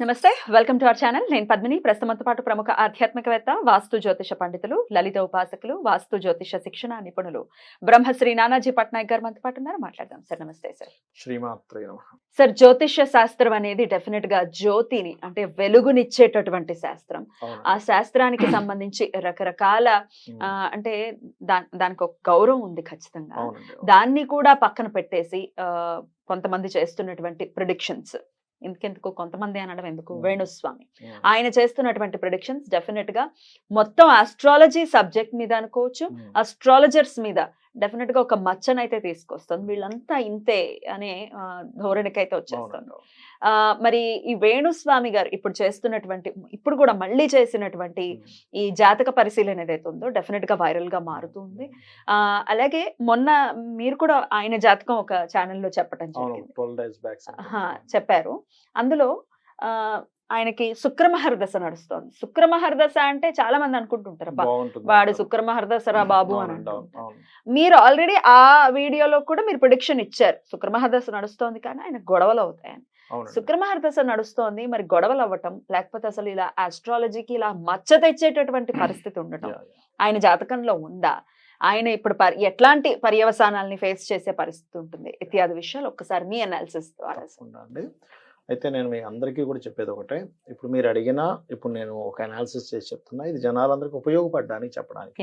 నమస్తే welcome to our channel. నేను పద్మిని. ప్రస్తుతంతో పాటు ప్రముఖ ఆధ్యాత్మికవేత్త వాస్తు జ్యోతిష పండితులు లలిత ఉపాసకులు వాస్తు జ్యోతిష శిక్షణ నిపుణులు. బ్రహ్మశ్రీ నానాజీ పట్నాయక్ గారు మనతో పాటు ఉన్నారు. మాట్లాడదాం సార్. నమస్తే సార్. శ్రీమాత్రే సార్ జ్యోతిష్య శాస్త్రం అనేది డెఫినెట్గా జ్యోతిని అంటే వెలుగునిచ్చేటటువంటి శాస్త్రం. ఆ శాస్త్రానికి సంబంధించి రకరకాల అంటే దానికి ఒక గౌరవం ఉంది ఖచ్చితంగా. దాన్ని కూడా పక్కన పెట్టేసి కొంతమంది చేస్తున్నటువంటి ప్రిడిక్షన్స్ ఇంకెందుకు కొంతమంది అనడం ఎందుకు Hmm. వేణుస్వామి అవును. ఆయన చేస్తున్నటువంటి ప్రిడిక్షన్స్ డెఫినెట్గా మొత్తం ఆస్ట్రాలజీ సబ్జెక్ట్ మీద అనుకోవచ్చు ఉమ్. అస్ట్రాలజర్స్ మీద డెఫినెట్గా ఒక మచ్చనైతే తీసుకొస్తుంది వీళ్ళంతా ఇంతే అనే ఆ, ధోరణికైతే వచ్చేస్తుంది మరి ఈ వేణుస్వామి గారు ఇప్పుడు చేస్తున్నటువంటి ఇప్పుడు కూడా మళ్ళీ చేసినటువంటి. ఈ జాతక పరిశీలన ఏదైతే ఉందో డెఫినెట్గా వైరల్గా మారుతుంది ఆ అలాగే మొన్న మీరు కూడా ఆయన జాతకం ఒక ఛానల్లో చెప్పడం జరిగింది. ఆహా, చెప్పారు. అందులో ఆ ఆయనకి శుక్రమహర్ దశ నడుస్తోంది. శుక్రమహర్ దశ అంటే చాలా మంది అనుకుంటుంటారు "అబ్బా, బాగుంటుంది వాడు శుక్రమహర్ దశరా బాబు అని. మీరు ఆల్రెడీ ఆ వీడియోలో కూడా మీరు ప్రొడిక్షన్ ఇచ్చారు. శుక్రమహర్ దశ నడుస్తోంది కానీ ఆయన గొడవలు అవుతాయని. అవునండి. శుక్రమహర్ దశ నడుస్తోంది మరి గొడవలు అవ్వటం లేకపోతే అసలు ఇలా ఆస్ట్రాలజీకి ఇలా మచ్చ తెచ్చేటటువంటి పరిస్థితి ఉండటం. ఆయన జాతకంలో ఉందా? ఆయన ఇప్పుడు పరి- ఎట్లాంటి పర్యవసానాల్ని ఫేస్ చేసే పరిస్థితి ఉంటుంది? ఇత్యాది విషయాలు ఒక్కసారి మీ అనాలిసిస్ ద్వారా అయితే నేను మీ అందరికీ కూడా చెప్పేది ఒకటే. ఇప్పుడు మీరు అడిగినా ఇప్పుడు నేను ఒక అనాలిసిస్ చేసి చెప్తున్నా. ఇది జనాలందరికీ ఉపయోగపడడానికి చెప్పడానికి.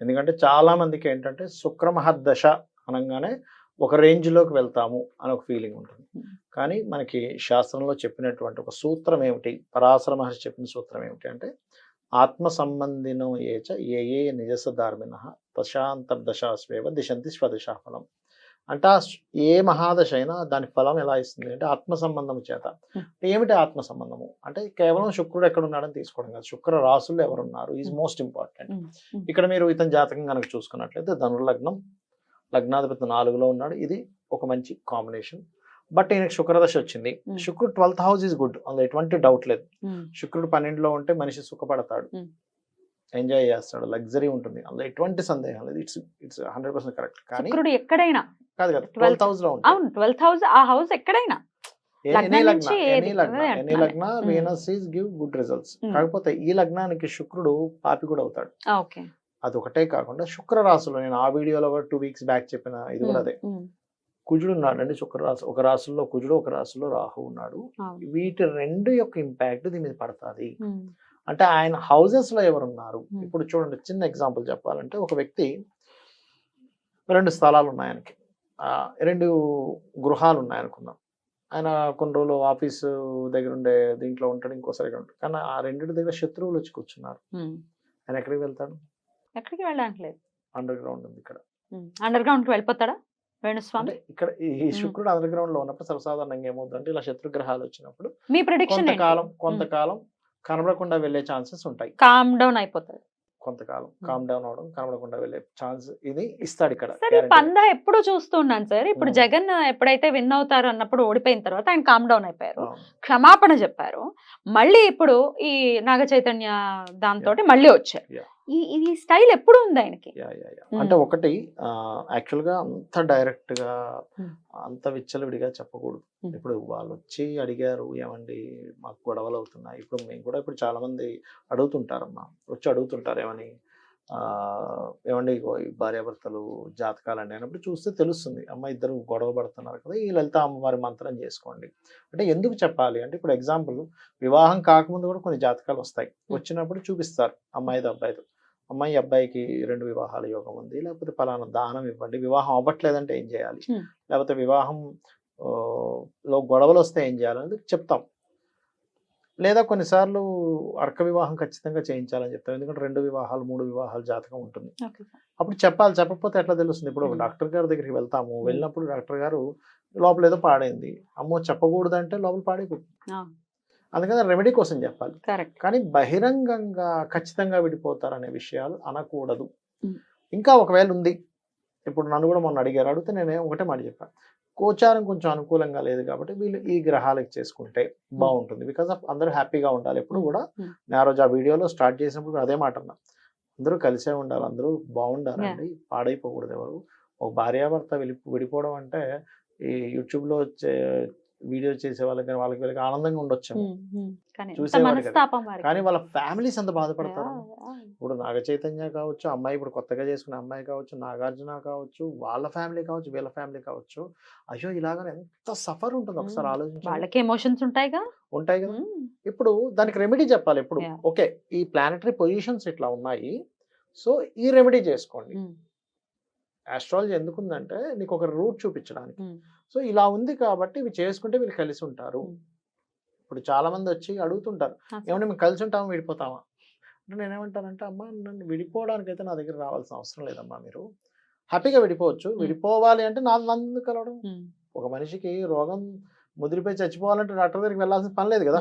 ఎందుకంటే చాలా మందికి ఏంటంటే శుక్రమహర్దశ అనగానే ఒక రేంజ్లోకి వెళ్తాము అని ఒక ఫీలింగ్ ఉంటుంది. Hmm. కానీ మనకి శాస్త్రంలో చెప్పినటువంటి ఒక సూత్రం ఏమిటి? పరాశర మహర్షి చెప్పిన సూత్రం ఏమిటి అంటే ఆత్మ సంబంధినో ఏచ ఏ ఏ నిజస ధార్మిన దశాంతర్దశాస్వేవ దిశంతి స్వదశా ఫలం అంటే ఏ మహాదశ అయినా దాని ఫలం ఎలా ఇస్తుంది అంటే ఆత్మ సంబంధం చేత. ఏమిటి ఆత్మ సంబంధము? అంటే కేవలం శుక్రుడు ఎక్కడ ఉన్నాడని తీసుకోవడం కాదు. శుక్ర రాసులు ఎవరున్నారు? ఈజ్. Most important. ఇక్కడ మీరు ఇతని జాతకం కనుక చూసుకున్నట్లయితే ధనుర్లగ్నం లగ్నాధిపతి నాలుగులో ఉన్నాడు. ఇది ఒక మంచి కాంబినేషన్. బట్ ఈయనకి శుక్రదశ వచ్చింది. శుక్రుడు ట్వెల్త్ హౌస్ ఈజ్ గుడ్. అందులో ఎటువంటి డౌట్ లేదు. శుక్రుడు పన్నెండులో ఉంటే మనిషి సుఖపడతాడు. ఎంజాయ్ చేస్తాడు. లగ్జరీ ఉంటుంది. అందులో ఎటువంటి సందేహం లేదు. It's it's hundred percent correct. కానీ ఎక్కడైనా కాదు కదా 12th ట్వెల్త్ హౌస్లో ఉంటుంది అవును ట్వెల్త్ హౌస్ ఆ హౌస్ ఎక్కడైనా. లగ్నం. Venus is give good results. కాకపోతే ఈ లగ్నానికి శుక్రుడు పాపి కూడా అవుతాడు. ఓకే. అది ఒకటే కాకుండా శుక్ర రాశిలో నేను ఆ వీడియోలో కూడా టూ వీక్స్ బ్యాక్ చెప్పిన ఇది కూడా అదే. కుజుడు ఉన్నాడు అండి శుక్ర రాశి ఒక రాశిలో కుజుడు ఒక రాశిలో రాహు ఉన్నాడు. వీటి రెండు యొక్క ఇంపాక్ట్ దీని మీద పడుతుంది. అంటే ఆయన హౌసెస్లో ఎవరు ఉన్నారు. ఇప్పుడు చూడండి చిన్న ఎగ్జాంపుల్ చెప్పాలంటే ఒక వ్యక్తి రెండు స్థలాలు ఉన్నాయి ఆయనకి. రెండు గృహాలు ఉన్నాయి అనుకుందాం ఆయన కొన్ని రోజులు ఆఫీస్ దగ్గర ఉండే దీంట్లో ఉంటాడు ఇంకోసారి ఇక్కడ ఉంటాడు. కానీ ఆ రెండింటి దగ్గర శత్రువులు వచ్చి కూర్చున్నారు. ఆయన ఎక్కడికి వెళ్తాడు? ఎక్కడికి వెళ్ళడానికి లేదు. అండర్ గ్రౌండ్ ఉంది ఇక్కడ. అండర్ గ్రౌండ్కి వెళ్ళిపోతాడా? వేణుస్వామి? ఇక్కడ ఈ శుక్రుడు అండర్ గ్రౌండ్లో ఉన్నప్పుడు సర్వసాధారణంగా ఏమవుతుందంటే ఇలా శత్రు గ్రహాలు వచ్చినప్పుడు మీ ప్రిడిక్షన్ కొంతకాలం కొంతకాలం కనబడకుండా వెళ్ళే ఛాన్సెస్ ఉంటాయి. కామ్ డౌన్ అయిపోతాడు. కొంతకాలం కామ్ డౌన్ అవడం కనబడకుండా వెళ్ళే ఛాన్స్ ఇది ఇస్తాడు ఇక్కడ. పందా ఎప్పుడు చూస్తున్నాను సార్ ఇప్పుడు. జగన్ ఎప్పుడైతే విన్ అవుతారు అన్నప్పుడు ఓడిపోయిన తర్వాత ఆయన కామ్ డౌన్ అయిపోయారు. క్షమాపణ చెప్పారు మళ్ళీ ఇప్పుడు ఈ నాగ చైతన్య దాంతో మళ్ళీ వచ్చారు. ఈ స్టైల్ ఎప్పుడు ఉంది ఆయనకి. అంటే ఒకటి యాక్చువల్గా అంత డైరెక్ట్గా. అంత విచ్చలవిడిగా చెప్పకూడదు. ఇప్పుడు వాళ్ళు వచ్చి అడిగారు ఏమండి మాకు గొడవలు అవుతున్నాయి. ఇప్పుడు మేము కూడా ఇప్పుడు చాలా మంది అడుగుతుంటారమ్మా. వచ్చి అడుగుతుంటారు ఏమని? ఆ, ఏమండి భార్యాభర్తలు జాతకాలండి అన్నప్పుడు చూస్తే తెలుస్తుంది. అమ్మ ఇద్దరు గొడవ పడుతున్నారు కదా ఈ లలిత అమ్మవారి మంత్రం చేసుకోండి. అంటే ఎందుకు చెప్పాలి? అంటే ఇప్పుడు ఎగ్జాంపుల్ వివాహం కాకముందు కూడా కొన్ని జాతకాలు వస్తాయి. వచ్చినప్పుడు చూపిస్తారు అమ్మాయిది అబ్బాయిది. అమ్మాయి అబ్బాయికి రెండు వివాహాల యోగం ఉంది లేకపోతే పలానా దానం ఇవ్వండి వివాహం అవ్వట్లేదంటే ఏం చేయాలి. లేకపోతే వివాహం లో గొడవలు వస్తే ఏం చేయాలనేది చెప్తాం లేదా కొన్నిసార్లు అర్క వివాహం ఖచ్చితంగా చేయించాలని చెప్తాం ఎందుకంటే రెండు వివాహాలు మూడు వివాహాలు జాతకం ఉంటుంది. అప్పుడు చెప్పాలి చెప్పకపోతే ఎట్లా తెలుస్తుంది ఇప్పుడు. డాక్టర్ గారి దగ్గరికి వెళ్తాము. వెళ్ళినప్పుడు డాక్టర్ గారు లోపల ఏదో పాడైంది అమ్మో చెప్పకూడదు అంటే లోపల పాడైపోతుంది అందుకని రెమెడీ కోసం చెప్పాలి. కరెక్ట్ కానీ బహిరంగంగా ఖచ్చితంగా విడిపోతారనే విషయాలు అనకూడదు. ఇంకా ఒకవేళ ఉంది ఇప్పుడు నన్ను కూడా మొన్న అడిగారు అడిగితే నేను ఒకటే మాట చెప్పాను గోచారం కొంచెం అనుకూలంగా లేదు కాబట్టి వీళ్ళు ఈ గ్రహాలకు చేసుకుంటే బాగుంటుంది. బికాస్ ఆఫ్ అందరూ హ్యాపీగా ఉండాలి. ఎప్పుడు కూడా. నేను ఆ రోజు ఆ వీడియోలో స్టార్ట్ చేసినప్పుడు అదే మాట అన్నా. అందరూ కలిసే ఉండాలి అందరూ బాగుండాలండి. పాడైపోకూడదు ఎవరు. ఒక భార్యాభర్త విడి విడిపోవడం అంటే ఈ యూట్యూబ్లో వచ్చే వీడియో చేసే వాళ్ళకి కానీ వాళ్ళకి వీళ్ళకి ఆనందంగా ఉండొచ్చు ఉమ్. కానీ వాళ్ళ ఫ్యామిలీస్ ఎంత బాధపడతారు. ఇప్పుడు నాగ చైతన్య కావచ్చు అమ్మాయి ఇప్పుడు కొత్తగా చేసుకున్న అమ్మాయి కావచ్చు నాగార్జున కావచ్చు వాళ్ళ ఫ్యామిలీ కావచ్చు వీళ్ళ ఫ్యామిలీ కావచ్చు. అయ్యో ఇలాగ ఎంత సఫర్ ఉంటుంది ఒకసారి మ్మ్. ఆలోచించండి. వాళ్ళకి ఎమోషన్స్ ఉంటాయిగా? ఉంటాయి కదా. ఇప్పుడు దానికి రెమెడీ చెప్పాలి. ఇప్పుడు. ఓకే ఈ ప్లానటరీ పొజిషన్స్ ఇట్లా ఉన్నాయి. సో ఈ రెమెడీ చేసుకోండి. ఆస్ట్రాలజీ ఎందుకుందంటే నీకు ఒక రూట్ చూపించడానికి సో ఇలా ఉంది కాబట్టి ఇవి చేసుకుంటే వీళ్ళు కలిసి ఉంటారు. ఇప్పుడు చాలా మంది వచ్చి అడుగుతుంటారు. ఏమంటే మేము కలిసి ఉంటామా విడిపోతామా? అంటే నేనేమంటానంటే అమ్మా నన్ను విడిపోవడానికి అయితే నా దగ్గర రావాల్సిన అవసరం లేదమ్మా మీరు. హ్యాపీగా విడిపోవచ్చు. విడిపోవాలి అంటే నా నన్ను కలవడం. ఒక మనిషికి రోగం ముదిరిపోయి చచ్చిపోవాలంటే డాక్టర్ దగ్గరికి వెళ్ళాల్సిన పని లేదు కదా.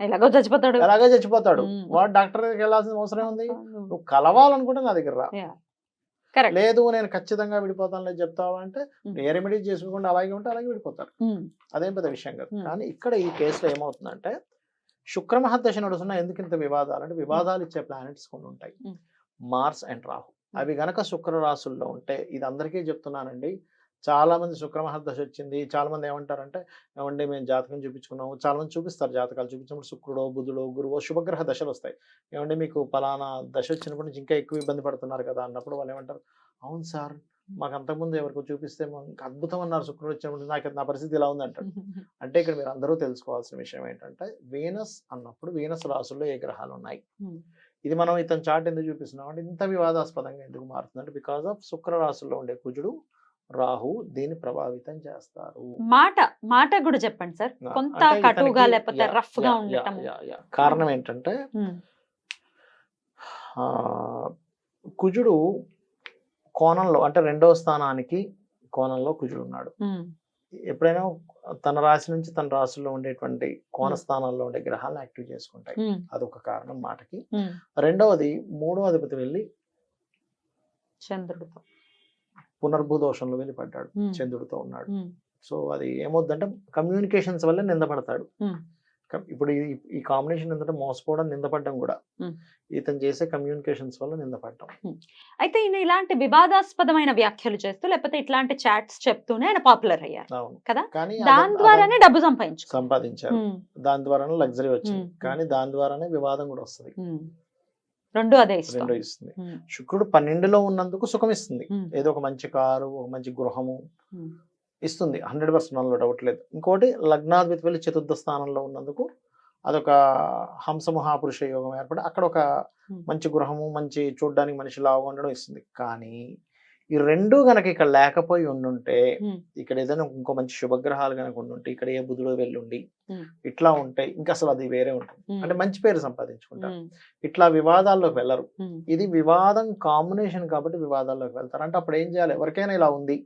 ఎలాగో చచ్చిపోతాడు. ఎలాగే చచ్చిపోతాడు. వాడు డాక్టర్ దగ్గరికి వెళ్ళాల్సిన అవసరం ఉంది నువ్వు కలవాలనుకుంటే నా దగ్గర రా. లేదు నేను ఖచ్చితంగా విడిపోతాను లేదు చెప్తావా అంటే ఏ రెమెడీ చేసుకోకుండా అలాగే ఉంటే అలాగే విడిపోతారు అదేం పెద్ద విషయం కాదు. కానీ ఇక్కడ ఈ కేసులో ఏమవుతుందంటే శుక్ర మహర్దశ నడుస్తున్న ఎందుకు ఇంత వివాదాలు? అంటే వివాదాలు ఇచ్చే ప్లానెట్స్ కొన్ని ఉంటాయి. మార్స్ అండ్ రాహు అవి గనక శుక్ర రాశుల్లో ఉంటే ఇది అందరికీ చెప్తున్నానండి చాలా మంది శుక్ర మహర్దశ వచ్చింది. చాలా మంది ఏమంటారంటే ఏమండి మేము జాతకం చూపించుకున్నాము. చాలా మంది చూపిస్తారు జాతకాలు చూపించినప్పుడు శుక్రుడో బుధుడో గురువో శుభగ్రహ దశలు వస్తాయి. ఏమండి మీకు పలానా దశ వచ్చినప్పటి నుంచి ఇంకా ఎక్కువ ఇబ్బంది పడుతున్నారు కదా అన్నప్పుడు వాళ్ళు ఏమంటారు అవును సార్ మాకు అంతకుముందు ఎవరికో చూపిస్తే మాకు ఇంకా అద్భుతం అన్నారు శుక్రుడు వచ్చినప్పుడు నాకు నా పరిస్థితి ఇలా ఉంది అంటారు అంటే ఇక్కడ మీరు అందరూ తెలుసుకోవాల్సిన విషయం ఏంటంటే వీనస్ అన్నప్పుడు వీనస్ రాసుల్లో ఏ గ్రహాలు ఉన్నాయి? ఇది మనం ఇతని చార్ట్ ఎందుకు చూపిస్తున్నాం అంటే ఇంత వివాదాస్పదంగా ఎందుకు మారుతుంది అంటే బికాస్ ఆఫ్ శుక్ర రాశుల్లో ఉండే కుజుడు రాహు దీన్ని ప్రభావితం చేస్తారు. మాట మాట కూడా చెప్పండి సార్. కొంత కటువుగా ఇతనికి- లేకపోతే రఫ్గా ఉండటం. కారణం ఏంటంటే కుజుడు కోణంలో అంటే రెండవ స్థానానికి కోణంలో కుజుడు ఉన్నాడు. ఎప్పుడైనా తన రాశి నుంచి తన రాశిలో ఉండేటువంటి కోణ స్థానాల్లో ఉండే గ్రహాలను యాక్టివ్ చేసుకుంటాయి. అదొక కారణం మాటకి. రెండవది మూడో అధిపతి వెళ్ళి చంద్రుడితో. పునర్భూదోషంలో వెళ్ళి పడ్డాడు చంద్రుడితో ఉన్నాడు. సో అది ఏమవుద్దంటే కమ్యూనికేషన్స్ వల్ల నిందపడతాడు. ఇప్పుడు ఈ కాంబినేషన్ ఏంటంటే మోసపోవడం నిందపడడం కూడా. ఇతను చేసే కమ్యూనికేషన్స్ వల్ల నిందపడడం. అయితే ఈయన ఇలాంటి వివాదాస్పదమైన వ్యాఖ్యలు చేస్తూ లేకపోతే ఇట్లాంటి చాట్స్ చెప్తూనే ఆయన పాపులర్ అయ్యారు. కదా? కానీ దాని ద్వారానే డబ్బు సంపాదించు సంపాదించారు. దాని ద్వారానే లగ్జరీ వచ్చింది. కానీ దాని ద్వారానే వివాదం కూడా వస్తుంది. రెండు అదే రెండో ఇస్తుంది. శుక్రుడు పన్నెండులో ఉన్నందుకు సుఖం ఇస్తుంది ఏదో ఒక మంచి కారు ఒక మంచి గృహము ఇస్తుంది. హండ్రెడ్ పర్సెంట్ అందులో డౌట్ లేదు. ఇంకోటి లగ్నాధిపతి వెళ్ళి చతుర్థ స్థానంలో ఉన్నందుకు అదొక హంస మహాపురుష యోగం ఏర్పడి అక్కడ ఒక. మంచి గృహము మంచి చూడడానికి మనిషి లావుగా ఉండడం ఇస్తుంది. కానీ ఈ రెండు గనక ఇక్కడ లేకపోయి ఉండుంటే. ఇక్కడ ఏదైనా ఇంకో మంచి శుభగ్రహాలు కనుక ఉండుంటే ఇక్కడ ఏ బుధుడు వెళ్ళుండి. ఇట్లా ఉంటే ఇంకా అసలు అది వేరే ఉంటుంది. అంటే మంచి పేరు సంపాదించుకుంటారు. ఇట్లా వివాదాల్లోకి వెళ్ళరు. ఇది వివాదం కాంబినేషన్ కాబట్టి వివాదాల్లోకి వెళ్తారు. అంటే అప్పుడు ఏం చేయాలి? ఎవరికైనా ఇలా ఉంది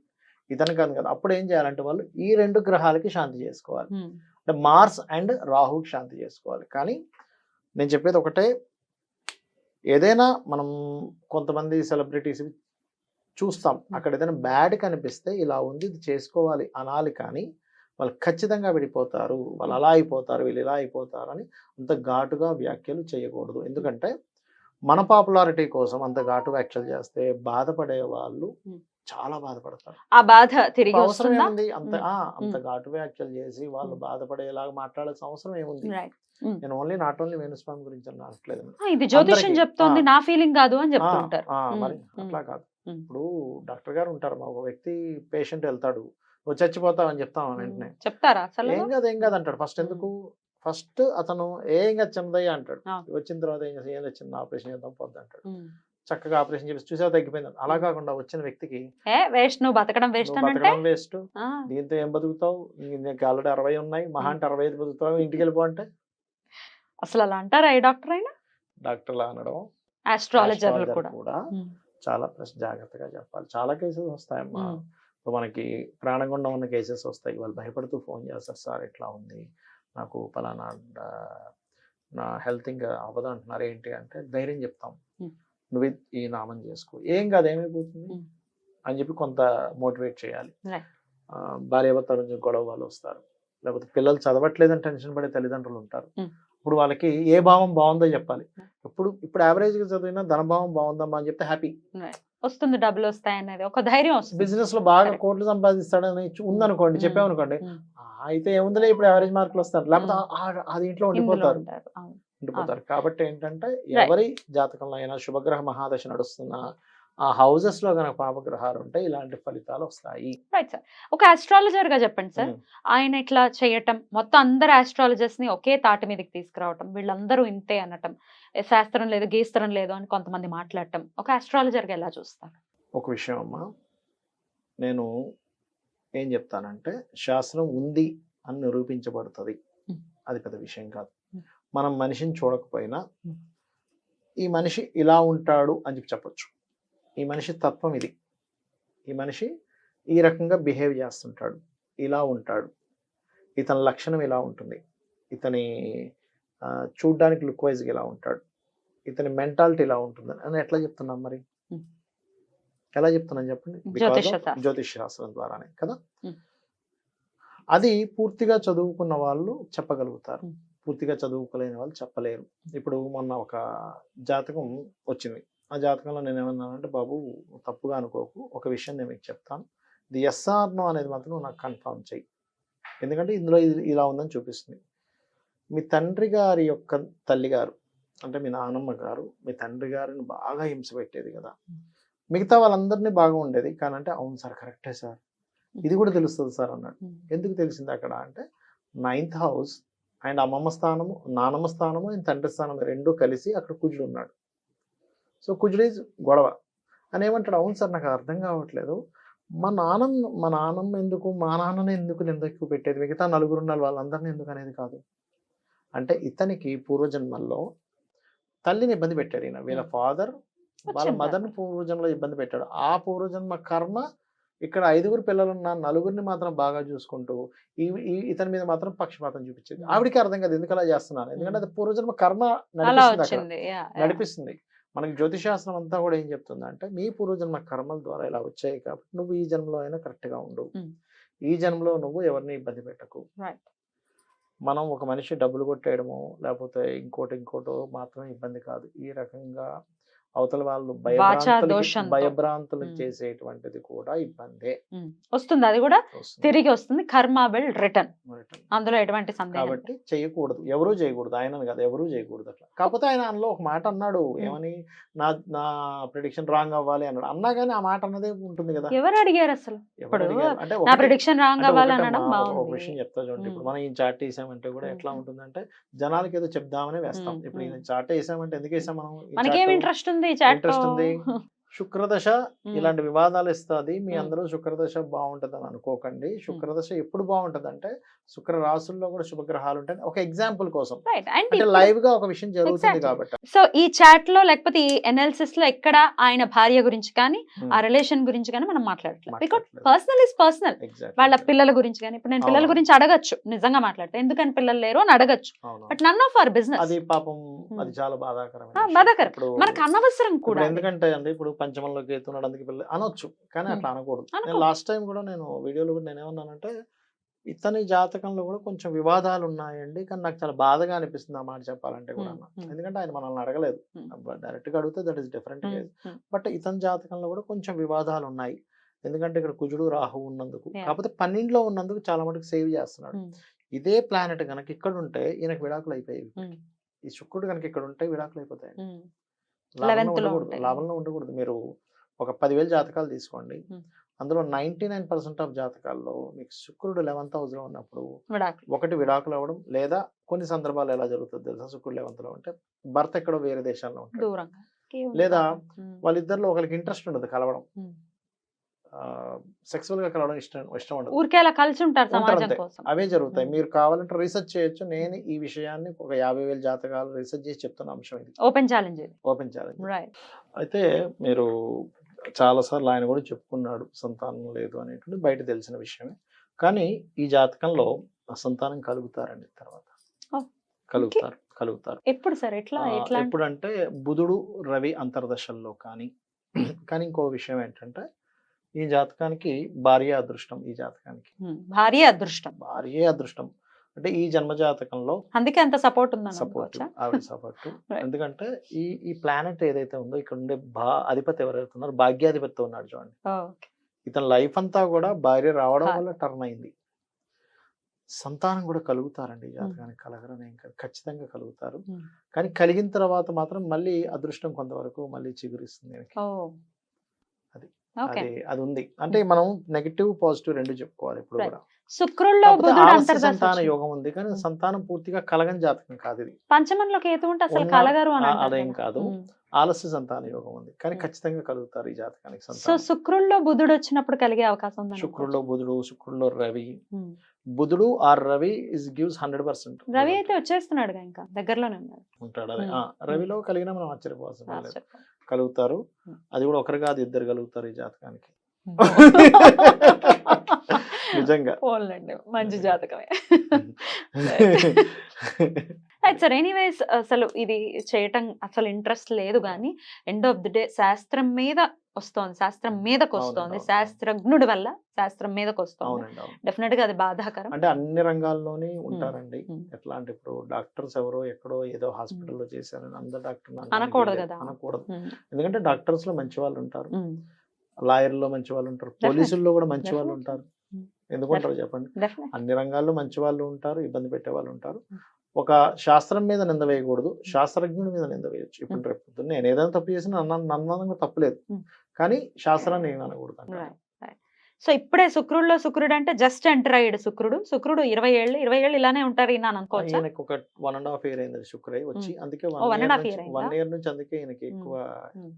ఇతను కాదు కదా. అప్పుడు ఏం చేయాలంటే వాళ్ళు ఈ రెండు గ్రహాలకి శాంతి చేసుకోవాలి. అంటే మార్స్ అండ్ రాహుకి శాంతి చేసుకోవాలి. కానీ నేను చెప్పేది ఒకటే ఏదైనా మనం కొంతమంది సెలబ్రిటీస్ చూస్తాం. అక్కడ ఏదైనా బ్యాడ్ కనిపిస్తే ఇలా ఉంది ఇది చేసుకోవాలి అనాలి కానీ వాళ్ళు ఖచ్చితంగా విడిపోతారు. వాళ్ళు అలా అయిపోతారు వీళ్ళు ఇలా అయిపోతారు అని అంత ఘాటుగా వ్యాఖ్యలు చేయకూడదు. ఎందుకంటే మన పాపులారిటీ కోసం అంత ఘాటు వ్యాఖ్యలు చేస్తే బాధపడే వాళ్ళు. చాలా బాధపడతారు. ఆ బాధ తిరిగి అవసరం ఏముంది అంత అంత. ఘాటు వ్యాఖ్యలు చేసి వాళ్ళు. బాధపడేలాగా మాట్లాడాల్సిన అవసరం ఏముంది? రైట్ నేను ఓన్లీ నాట్ ఓన్లీ వేణుస్వామి గురించి అనట్లేదు ఇది జ్యోతిష్యం. చెప్తోంది. నా ఫీలింగ్ కాదు అని చెప్తుంటారు. మరి. అట్లా కాదు. ఇప్పుడు డాక్టర్ గారు ఉంటారు మా ఒక వ్యక్తి పేషెంట్ వెళ్తాడు నువ్వు చచ్చిపోతావు అని చెప్తాం వెంటనే. చెప్తారా అసలు? ఏం కాదు ఏం కాదు అంటాడు. ఫస్ట్ ఎందుకు? ఫస్ట్ అతను ఏం కాదు చెందయ్య అంటాడు. వచ్చిన తర్వాత ఏం ఏం వచ్చింది ఆపరేషన్ చేద్దాం పోద్ది అంటాడు. చక్కగా ఆపరేషన్ చేసి చూసా తగ్గిపోయింది అలా కాకుండా వచ్చిన వ్యక్తికి వేస్ట్ నువ్వు బతకడం వేస్ట్ బతకడం వేస్ట్. దీంతో ఏం బతుకుతావు? నీకు ఆల్రెడీ అరవై ఉన్నాయి మహా అంటే అరవై ఐదు బతుకుతావు ఇంటికి వెళ్ళిపో అంటే? అసలు అలా అంటారా ఏ డాక్టర్ అయినా? డాక్టర్లా అనడం. కూడా. చాలా ప్లస్ జాగ్రత్తగా చెప్పాలి. చాలా కేసెస్ వస్తాయమ్మా. ఇప్పుడు మనకి ప్రాణగుండం ఉన్న కేసెస్ వస్తాయి. వాళ్ళు భయపడుతూ ఫోన్ చేస్తారు సార్ ఇట్లా ఉంది? నాకు పలానా నా హెల్త్ ఇంకా అవ్వదు అంటున్నారు. ఏంటి? అంటే ధైర్యం చెప్తాం. నువ్వు ఈ నామం చేసుకో. ఏం కాదు ఏమైపోతుంది. అని చెప్పి కొంత మోటివేట్ చేయాలి. భార్యాభర్తల నుంచి గొడవ వాళ్ళు వస్తారు. లేకపోతే పిల్లలు చదవట్లేదని టెన్షన్ పడే తల్లిదండ్రులు ఉంటారు. ఇప్పుడు వాళ్ళకి ఏ భావం బాగుందో చెప్పాలి. ఇప్పుడు ఇప్పుడు average గా చదివినా ధనభావం బాగుందమ్మా అని చెప్తే హ్యాపీ వస్తుంది డబ్బులు వస్తాయి అనేది ఒక ధైర్యం వస్తుంది. బిజినెస్లో బాగా. కోట్లు సంపాదిస్తాడని ఉందనుకోండి చెప్పామనుకోండి అయితే ఏముందిలే ఇప్పుడు యావరేజ్ మార్కులు వస్తారు. లేకపోతే అది ఇంట్లో ఉండిపోతారు. ఉండిపోతారు. కాబట్టి ఏంటంటే. ఎవరి జాతకంలో అయినా శుభగ్రహ మహాదశ నడుస్తున్న ఆ హౌసెస్లో గనక పాపగ్రహాలు ఉంటే ఇలాంటి ఫలితాలు వస్తాయి రైట్ సార్ ఒక ఆస్ట్రాలజర్గా చెప్పండి సార్. ఆయన ఇట్లా చేయటం మొత్తం అందరు ఆస్ట్రాలజర్స్ని ఒకే తాటి మీదకి తీసుకురావటం వీళ్ళందరూ ఇంతే అనటం ఏ శాస్త్రం లేదు గీస్త్రం లేదు అని కొంతమంది మాట్లాడటం ఒక ఆస్ట్రాలజర్గా ఎలా చూస్తారు ఒక విషయం అమ్మా నేను ఏం చెప్తానంటే శాస్త్రం ఉంది అని నిరూపించబడుతుంది. అది పెద్ద విషయం కాదు. మనం మనిషిని చూడకపోయినా. ఈ మనిషి ఇలా ఉంటాడు అని చెప్పి చెప్పొచ్చు ఈ మనిషి తత్వం ఇది. ఈ మనిషి ఈ రకంగా బిహేవ్ చేస్తుంటాడు. ఇలా ఉంటాడు. ఇతని లక్షణం ఇలా ఉంటుంది. ఇతని చూడ్డానికి లుక్ వైజ్గా ఇలా ఉంటాడు. ఇతని మెంటాలిటీ ఇలా ఉంటుంది అని ఎట్లా చెప్తున్నాం మరి. ఎలా చెప్తున్నాను చెప్పండి? జ్యోతిష శాస్త్రం. ద్వారానే కదా. అది పూర్తిగా చదువుకున్న వాళ్ళు చెప్పగలుగుతారు. పూర్తిగా చదువుకోలేని వాళ్ళు చెప్పలేరు. ఇప్పుడు మొన్న ఒక జాతకం వచ్చింది. ఆ జాతకంలో నేను ఏమన్నానంటే బాబు తప్పుగా అనుకోకు. ఒక విషయం నేను మీకు చెప్తాను. ఇది ఎస్ఆర్ నో అనేది మాత్రం నాకు కన్ఫర్మ్ చెయ్యి. ఎందుకంటే ఇందులో ఇది ఇలా ఉందని చూపిస్తుంది. మీ తండ్రి గారి యొక్క తల్లి గారు అంటే మీ నానమ్మ గారు మీ తండ్రి గారిని బాగా హింస పెట్టేది కదా. మిగతా వాళ్ళందరినీ బాగా ఉండేది. కానీ అంటే అవును సార్ కరెక్టే సార్. ఇది కూడా తెలుస్తుంది సార్ అన్నాడు. ఎందుకు తెలిసింది అక్కడ అంటే నైన్త్ హౌస్ అండ్ అమ్మమ్మ స్థానము నానమ్మ స్థానము అండ్ తండ్రి స్థానం రెండు కలిసి అక్కడ కుజుడు ఉన్నాడు. సో కుజుడు ఈజ్ గొడవ? అని ఏమంటాడు అవును సార్ నాకు అర్థం కావట్లేదు. మా నాన్న మా నాన్నమ్మ ఎందుకు మా నాన్నని ఎందుకు ఎక్కువ పెట్టేది? మిగతా నలుగురు ఉన్న వాళ్ళందరినీ ఎందుకు అనేది కాదు. అంటే ఇతనికి పూర్వజన్మల్లో తల్లిని ఇబ్బంది పెట్టాడు ఈయన. వీళ్ళ ఫాదర్ వాళ్ళ మదర్ని పూర్వజన్మలో ఇబ్బంది పెట్టాడు. ఆ పూర్వజన్మ కర్మ ఇక్కడ ఐదుగురు పిల్లలున్న నలుగురిని మాత్రం బాగా చూసుకుంటూ ఈ ఇతని మీద మాత్రం పక్షపాతం చూపించింది. ఆవిడికి అర్థం కాదు ఎందుకు అలా చేస్తున్నాను. ఎందుకంటే అది పూర్వజన్మ కర్మ నడిపిస్తుంది. నడిపిస్తుంది. మనకి జ్యోతిశాస్త్రం అంతా కూడా ఏం చెప్తుంది అంటే మీ పూర్వజన్మ కర్మల ద్వారా ఇలా వచ్చాయి కాబట్టి నువ్వు ఈ జన్మలో అయినా కరెక్ట్గా ఉండు. ఈ జన్మలో నువ్వు ఎవరిని ఇబ్బంది పెట్టకు. మనం ఒక మనిషి డబ్బులు కొట్టేయడము లేకపోతే ఇంకోటి ఇంకోటో మాత్రమే ఇబ్బంది కాదు ఈ రకంగా అవతల వాళ్ళు. భయభ్రాంతులు. చేసేటువంటిది కూడా ఇబ్బందే. వస్తుంది అది కూడా. తిరిగి వస్తుంది కర్మ బిల్ రిటర్న్. అందులో ఎటువంటి కాబట్టి చేయకూడదు ఎవరూ చేయకూడదు ఆయన కాదు ఎవరూ చేయకూడదు అట్లా కాకపోతే ఆయన అందులో ఒక మాట అన్నాడు ఏమని నా నా ప్రిడిక్షన్ రాంగ్ అవ్వాలి అన్నాడు అన్నా కానీ ఆ మాట అన్నదే ఉంటుంది కదా ఎవరు అడిగారు అసలు ఇప్పుడు? అంటే నా ప్రిడిక్షన్ రాంగ్ అవ్వాలి అనడం ఒక- విషయం చెప్తా చూడండి ఇప్పుడు. మనం ఈ చాట్ వేసామంటే కూడా ఎట్లా. ఉంటుందంటే జనాలకి ఏదో చెప్దామని వేస్తాం. ఇప్పుడు ఈ. చాట్ వేసామంటే ఎందుకు వేసాం మనం మనకేం ఇంట్రెస్ట్ ఉంది చాట్ ఇంట్రెస్ట్ ఉంది శుక్రదశ. ఇలాంటి వివాదాలు ఇస్తుంది మీ. అందరూ శుక్రదశ బాగుంటది అని అనుకోకండి శుక్రదశ ఎప్పుడు బాగుంటది అంటే శుక్ర రాసుల్లో కూడా శుభగ్రహాలు ఉంటాయి ఒక ఎగ్జాంపుల్ కోసం అంటే లైవ్గా ఒక విషయం జరుగుతుంది. కాబట్టి సో ఈ చాట్లో లేకపోతే ఈ ఎనాలిసిస్లో ఎక్కడ ఆయన భార్య గురించి కానీ. ఆ రిలేషన్ గురించి కానీ మనం మాట్లాడట్లేదు బికాస్. Personal is personal. వాళ్ళ పిల్లల గురించి కానీ ఇప్పుడు నేను పిల్లల. గురించి అడగచ్చు నిజంగా మాట్లాడితే ఎందుకని పిల్లలు లేరు అని అడగచ్చు. But none of our business అది పాపం. అది చాలా బాధాకరం బాధాకరం. మనకు అనవసరం కూడా. ఎందుకంటే అండి ఇప్పుడు పంచమంలో కేతున్నాడు అందుకు పిల్ల అనొచ్చు. కానీ అట్లా అనకూడదు. నేను. లాస్ట్ టైం కూడా నేను వీడియోలో కూడా నేను ఏమన్నానంటే ఇతని జాతకంలో కూడా కొంచెం వివాదాలు ఉన్నాయండి కానీ నాకు చాలా బాధగా అనిపిస్తుంది ఆ మాట చెప్పాలంటే కూడా. ఎందుకంటే ఆయన మనల్ని అడగలేదు. డైరెక్ట్గా అడిగితే దట్ ఈస్ డిఫరెంట్. బట్ ఇతని జాతకంలో కూడా కొంచెం వివాదాలు ఉన్నాయి ఎందుకంటే ఇక్కడ కుజుడు రాహు ఉన్నందుకు. కాకపోతే పన్నెండింటిలో ఉన్నందుకు చాలా మటుకు సేవ్ చేస్తున్నాడు. ఇదే ప్లానెట్ కనుక ఇక్కడ ఉంటే ఈయనకు విడాకులు అయిపోయాయి. ఈ శుక్రుడు కనుక ఇక్కడ ఉంటే విడాకులు అయిపోతాయి మ్మ్. లాభంలో 11th లో ఉండకూడదు ఉంటాయి. లాభంలో ఉండకూడదు మీరు ఒక పదివేల జాతకాలు తీసుకోండి. అందులో నైన్టీ నైన్ పర్సెంట్ ఆఫ్ జాతకాల్లో మీకు శుక్రుడు లెవెంత్ హౌస్లో ఉన్నప్పుడు ఒకటి విడాకులు అవ్వడం లేదా కొన్ని సందర్భాలు ఎలా జరుగుతుంది తెలుసా శుక్రుడు లెవెంత్లో ఉంటే భర్త ఎక్కడో వేరే దేశాల్లో ఉంటాడు లేదా. వాళ్ళిద్దరిలో ఒకరికి ఇంట్రెస్ట్ ఉండదు కలవడం. సెక్సువల్గా కలవడం ఇష్టం ఇష్టం ఉండదు. ఊరికే అలా కలిసి ఉంటారు సమాజం. కోసం. అవే జరుగుతాయి. మీరు కావాలంటే రీసెర్చ్ చేయొచ్చు. నేను ఈ విషయాన్ని ఒక యాభై వేల జాతకాలు రీసెర్చ్ చేసి చెప్తున్న అంశం ఇది. ఓపెన్ ఛాలెంజ్ ఓపెన్ ఛాలెంజ్ అయితే మీరు చాలాసార్లు ఆయన కూడా చెప్పుకున్నాడు సంతానం లేదు అనేటువంటి బయట తెలిసిన విషయమే. కానీ ఈ జాతకంలో సంతానం కలుగుతారండి తర్వాత. కలుగుతారు కలుగుతారు. ఎప్పుడు సార్? ఎట్లా అంటే- ఎప్పుడంటే బుధుడు రవి అంతర్దశల్లో కానీ కానీ ఇంకో విషయం ఏంటంటే ఈ జాతకానికి భార్య అదృష్టం ఈ జాతకానికి. ఉమ్, భారీ అదృష్టం. భార్యే అదృష్టం. అంటే ఈ జన్మ జాతకంలో అందుకే అంత సపోర్ట్ ఉందని సపోర్ట్ ఆవిడ సపోర్ట్. ఎందుకంటే ఈ ఈ ప్లానెట్ ఏదైతే ఉందో ఇక్కడ ఉండే భా అధిపతి ఎవరైతే ఉన్నారో భాగ్యాధిపతి ఉన్నాడు చూడండి. ఓకే ఇతని లైఫ్ అంతా కూడా భార్య రావడం. వల్ల టర్న్ అయింది. సంతానం కూడా కలుగుతారండి ఈ జాతకానికి. కలగరని ఖచ్చితంగా కలుగుతారు. Hmm. కానీ కలిగిన తర్వాత మాత్రం మళ్ళీ అదృష్టం కొంతవరకు మళ్ళీ చిగురిస్తుంది అది. అది ఉంది అంటే మనం నెగిటివ్ పాజిటివ్ రెండు చెప్పుకోవాలి ఇప్పుడు. కూడా శుక్రుల్లో బుధుడు సంతాన. యోగం ఉంది కానీ. సంతానం పూర్తిగా కలగని జాతకం కాదు ఇది పంచమంలో కేతు ఉంటే అసలు కలగారు అదేం కదా. ఆలస్య సంతాన యోగం ఉంది కానీ. ఖచ్చితంగా కలుగుతారు ఈ జాతకానికి సో శుక్రుల్లో బుధుడు వచ్చినప్పుడు కలిగే అవకాశం ఉంది శుక్రుల్లో బుధుడు శుక్రుల్లో రవి. బుధుడు or Ravi is gives hundred percent. Ravi అయితే వచ్చేస్తున్నాడు ఇంకా దగ్గరలోనే ఉన్నాడు. ఉంటాడు అదే. రవిలో కలిగిన మనం ఆశ్చర్యపోవాల్సిన. కలుగుతారు. అది కూడా ఒకరు కాదు ఇద్దరు కలుగుతారు ఈ జాతకానికి. నిజంగా. పోన్లేండి. మంచి జాతకమే. రైట్ సార్ ఎనీవేస్ అసలు ఇది చేయటం అసలు ఇంట్రెస్ట్ లేదు కానీ ఎండ్ ఆఫ్ ది డే శాస్త్రం మీద వస్తోంది. శాస్త్రం మీదకి వస్తోంది. శాస్త్రజ్ఞుడి వల్ల శాస్త్రం మీదకి వస్తోంది. డెఫినెట్గా అది బాధాకరం. అంటే అన్ని రంగాల్లోని ఉంటారండి. ఎట్లా అంటే ఇప్పుడు డాక్టర్స్ ఎవరో ఎక్కడో ఏదో హాస్పిటల్లో చేశారని అందరు డాక్టర్ అనకూడదు కదా. అనకూడదు. ఎందుకంటే డాక్టర్స్లో మంచి వాళ్ళు ఉంటారు లాయర్లో మంచి వాళ్ళు ఉంటారు పోలీసుల్లో కూడా మంచి వాళ్ళు. ఉంటారు. ఎందుకుంటారు చెప్పండి. అన్ని రంగాల్లో మంచి వాళ్ళు ఉంటారు ఇబ్బంది పెట్టే వాళ్ళు ఉంటారు Hmm. ఒక శాస్త్రం మీద నింద వేయకూడదు శాస్త్రజ్ఞుడి మీద నింద వేయొచ్చు ఇప్పుడు Hmm. రేపు పొద్దున్న నేను ఏదైనా తప్పు చేసినా నన్ను నన్ను తప్పులేదు Hmm. కానీ శాస్త్రాన్ని నేను అనకూడదు. సో ఇప్పుడే శుక్రుడిలో శుక్రుడు అంటే జస్ట్ ఎంటర్ అయ్యాడు శుక్రుడు శుక్రుడు ఇరవై ఏళ్ళు ఇరవై ఏళ్ళు ఇలానే ఉంటారు ఈయన అని అనుకోవచ్చా ఈయనకి ఒక వన్ అండ్ హాఫ్ ఇయర్ అయింది శుక్రయ్య వచ్చి అందుకే వన్? వన్ ఇయర్ నుంచి అందుకే ఈయనకి Hmm. ఎక్కువ Hmm.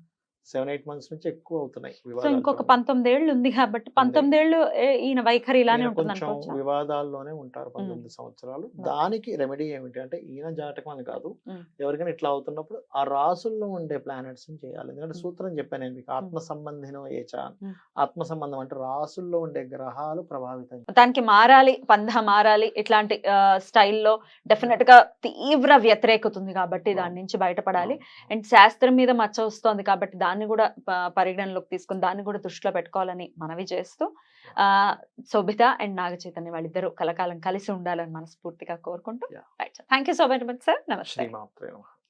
సెవెన్ ఎయిట్ మంత్స్ నుంచి ఎక్కువ అవుతున్నాయి సో ఇంకొక. పంతొమ్మిది ఏళ్ళు ఉంది కాబట్టి పంతొమ్మిది ఏళ్ళు ఈయన వైఖరి ఇలానే కొంచెం వివాదాల్లోనే ఉంటారు పంతొమ్మిది సంవత్సరాలు. దానికి రెమెడీ ఏమిటి అంటే ఈయన జాతకం అని కాదు. ఎవరికైనా ఇట్లా అవుతున్నప్పుడు ఆ రాసుల్లో ఉండే ప్లానెట్స్ చేయాలి. ఎందుకంటే. సూత్రం చెప్పాను నేను మీకు ఆత్మ సంబంధినో ఏచ. ఆత్మ సంబంధం అంటే రాసుల్లో ఉండే గ్రహాలు ప్రభావితం దానికి మారాలి పంధ మారాలి ఇట్లాంటి స్టైల్లో డెఫినెట్గా తీవ్ర వ్యతిరేకత ఉంది కాబట్టి దాని నుంచి బయటపడాలి. అండ్ శాస్త్రం మీద మచ్చ వస్తోంది కాబట్టి దాన్ని కూడా పరిగణనలోకి తీసుకుని దాన్ని కూడా దృష్టిలో పెట్టుకోవాలని మనవి చేస్తూ ఆ శోభిత అండ్ నాగ చైతన్య వాళ్ళిద్దరూ కలకాలం కలిసి ఉండాలని మనస్ఫూర్తిగా కోరుకుంటూ. Thank you so very much sir. నమస్తే.